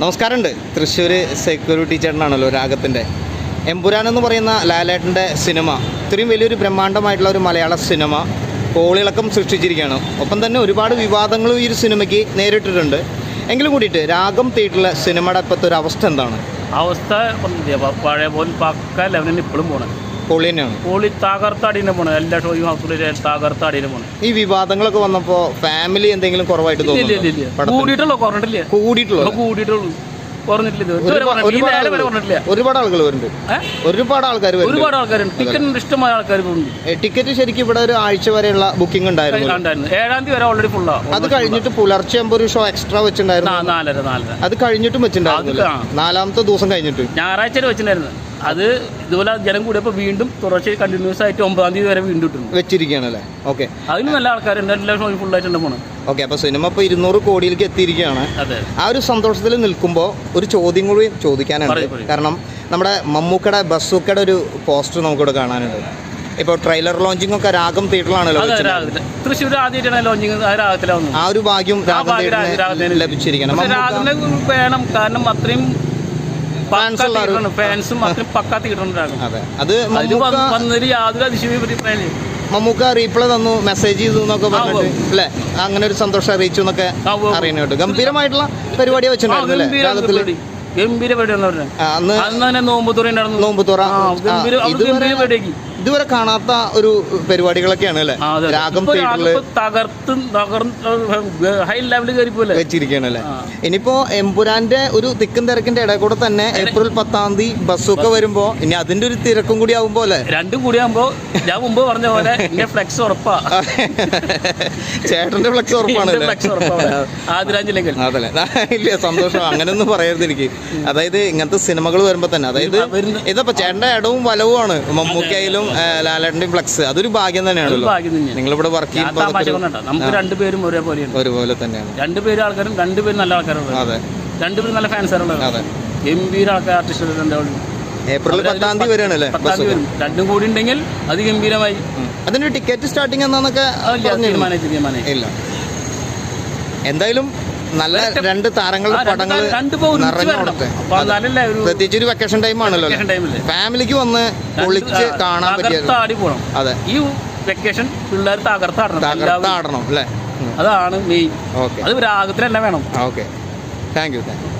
നമസ്കാരമുണ്ട്. തൃശ്ശൂർ സെക്യൂരിറ്റി ചേട്ടനാണല്ലോ രാഗത്തിന്റെ. എമ്പുരാൻ എന്ന് പറയുന്ന ലാലേട്ടന്റെ സിനിമ. ഇത്രയും വലിയൊരു ബ്രഹ്മാണ്ടമായിട്ടുള്ള ഒരു മലയാള സിനിമ കോളിളക്കം സൃഷ്ടിച്ചിരിക്കുകയാണ്. ഒപ്പം തന്നെ ഒരുപാട് വിവാദങ്ങളും ഈ ഒരു സിനിമയ്ക്ക് നേരിട്ടിട്ടുണ്ട്. എങ്കിലും കൂടിയിട്ട് രാഗം തീയിട്ടുള്ള സിനിമയുടെ ഇപ്പോഴത്തെ ഒരു അവസ്ഥ എന്താണ്? അവസ്ഥ പഴയ പോലെ പക്ക ലെവലിന് ഇപ്പോഴും പോണേ. തന്നെയാണ് തകർത്തടീനെ എല്ലാ ഷോയും ഹൗസിലെ തകർത്തടീനെ പോണേ. ഈ വിവാദങ്ങളൊക്കെ വന്നപ്പോൾ ഫാമിലി എന്തെങ്കിലും കുറവായിട്ട് തോന്നുന്നു കൂടിയിട്ടുള്ളൂ കുറഞ്ഞിട്ടില്ല. കൂടിയിട്ടുള്ളൂ. കുറഞ്ഞിട്ടില്ല ഒരുപാട് ആളുകൾ- വരുന്നുണ്ട്. ഒരുപാട് ആൾക്കാർ ഒരുപാട് ആൾക്കാരുണ്ട്. ടിക്കറ്റ് ഇഷ്ടമായ ആൾക്കാർ ടിക്കറ്റ് ശരിക്കും ഇവിടെ ഒരു ആഴ്ച വരെയുള്ള ബുക്കിംഗ് ഉണ്ടായിരുന്നു. ഏഴാം തീയതി വരെ ഓൾറെഡി ഫുള്ളാണ് അത് കഴിഞ്ഞിട്ട് പുലർച്ചെ ആകുമ്പോൾ ഒരു ഷോ എക്സ്ട്രാ വെച്ചിട്ടുണ്ടായിരുന്നു. നാലര നാലര. അത് കഴിഞ്ഞിട്ടും വെച്ചിട്ടുണ്ടായിരുന്നു നാലാമത്തെ ദിവസം കഴിഞ്ഞിട്ട്. ഞായറാഴ്ച വെച്ചിട്ടുണ്ടായിരുന്നു. അത് ഇതുപോലെ ജനം കൂടിയപ്പോൾ വീണ്ടും തുടർച്ചയായി കണ്ടിന്യൂസ് ആയിട്ട് ഒമ്പതാം തീയതി വരെ വീണ്ടും വെച്ചിരിക്കുകയാണ് വെച്ചിരിക്കുകയാണല്ലേ ഓക്കെ അതിന് നല്ല ആൾക്കാരുണ്ട്. എല്ലാ ഷോയും ഫുള്ളായിട്ടുണ്ട് പോണേ ഓക്കെ അപ്പോൾ സിനിമ ഇപ്പോൾ ഇരുന്നൂറ് കോടിയിലേക്ക് എത്തിയിരിക്കുകയാണ്. ആ ഒരു സന്തോഷത്തിൽ നിൽക്കുമ്പോൾ ഒരു ചോദ്യം കൂടി ചോദിക്കാനുണ്ട്. കാരണം നമ്മുടെ മമ്മൂക്കയുടെ ബസ്സൂക്കയുടെ ഒരു പോസ്റ്റർ നമുക്കിവിടെ കാണാനുണ്ട്. ഇപ്പോൾ ട്രെയിലർ ലോഞ്ചിങ് ഒക്കെ രാഗം തിയേറ്ററിലാണല്ലോ തൃശ്ശൂർ ആദ്യമായിട്ടാണ് ലോഞ്ചിങ് ആ ഒരു ഭാഗ്യം രാഗം തിയേറ്ററിന് ലഭിച്ചിരിക്കണം. രാഗത്തിന് വേണം. കാരണം അത്രയും ഫാൻസും അത്രയും പക്കാ തീയിട്ടുണ്ടാകും അതെ. അത് വന്നതിൽ യാതൊരു അതിശയം മമ്മൂക്ക റീപ്ലൈ തന്നു മെസ്സേജ് ചെയ്തു എന്നൊക്കെ പറഞ്ഞിട്ട് അല്ലെ? അങ്ങനെ ഒരു സന്തോഷം അറിയിച്ചു എന്നൊക്കെ കേട്ടു ഗംഭീരമായിട്ടുള്ള പരിപാടിയാ വെച്ചിട്ടുണ്ടായിരുന്നു അല്ലേ? ഗംഭീര പരിപാടി നോമ്പ് തുറ നോമ്പ് ഇതുവരെ കാണാത്ത ഒരു പരിപാടികളൊക്കെയാണ് അല്ലേ. രാഗം തകർത്ത് ഹൈ ലെവലിൽ വെച്ചിരിക്കുകയാണ് അല്ലേ. ഇനിയിപ്പോ എമ്പുരാന്റെ ഒരു തിക്കും തിരക്കിന്റെ ഇടയിൽ കൂടെ തന്നെ ഏപ്രിൽ പത്താം തീയതി ബസ്സൊക്കെ വരുമ്പോ ഇനി അതിന്റെ ഒരു തിരക്കും കൂടി ആവുമ്പോ അല്ലേ? രണ്ടും കൂടി ആവുമ്പോ ഞാൻ മുമ്പ് പറഞ്ഞ പോലെ എന്റെ ഫ്ലെക്സ് ഉറപ്പാ. ചേട്ടന്റെ ഫ്ലെക്സ് ഉറപ്പാണ് ആദരാഞ്ജലികൾ. അതല്ലേ. ഇല്ല സന്തോഷം. അങ്ങനെയൊന്നും പറയരുത് എനിക്ക് അതായത് ഇങ്ങനത്തെ സിനിമകൾ വരുമ്പോ തന്നെ. അതായത് ഇതപ്പോ ചേട്ടന്റെ ഇടവും വലവുമാണ്. മമ്മൂക്കയിലും ലാലേട്ടന്റെയും ഫ്ലക്സ് അതൊരു ഭാഗ്യം തന്നെയാണല്ലോ. നിങ്ങൾ ഇവിടെ വർക്ക് ചെയ്യുമ്പോൾ നമുക്ക് രണ്ടുപേരും ഒരേപോലെയാണ്. ഒരുപോലെ തന്നെയാണ്. രണ്ടുപേരും ആൾക്കാരും രണ്ടുപേരും നല്ല ആൾക്കാരുണ്ട് അതെ. രണ്ടുപേരും നല്ല ഫാൻസാറുള്ളത് അതെ. ഗംഭീര ആൾക്കാർ ആർട്ടിസ്റ്റുകൾ രണ്ടാളും ഏപ്രിൽ പത്താം തീയതി വരെയാണല്ലേ പത്താം തീയതി വരും. രണ്ടും കൂടി ഉണ്ടെങ്കിൽ അത് ഗംഭീരമായി. അതിന്റെ ടിക്കറ്റ് സ്റ്റാർട്ടിങ് എന്നാന്നൊക്കെ ഇല്ല. എന്തായാലും നല്ല രണ്ട് താരങ്ങളുടെ പടങ്ങൾ നിറഞ്ഞോടത്തെ പ്രത്യേകിച്ച് ഒരു വെക്കേഷൻ ടൈം ആണല്ലോ. ഫാമിലിക്ക് വന്ന് പൊളിച്ച് കാണാൻ പറ്റിയ അതെ. ഈ വെക്കേഷൻ പിള്ളേർ തകർത്താടണം. എല്ലാവരും. തകർത്താടണം അല്ലേ? അതാണ് മെയിൻ അത് രാഗത്തിലെല്ലാം വേണം. Okay thank you thank you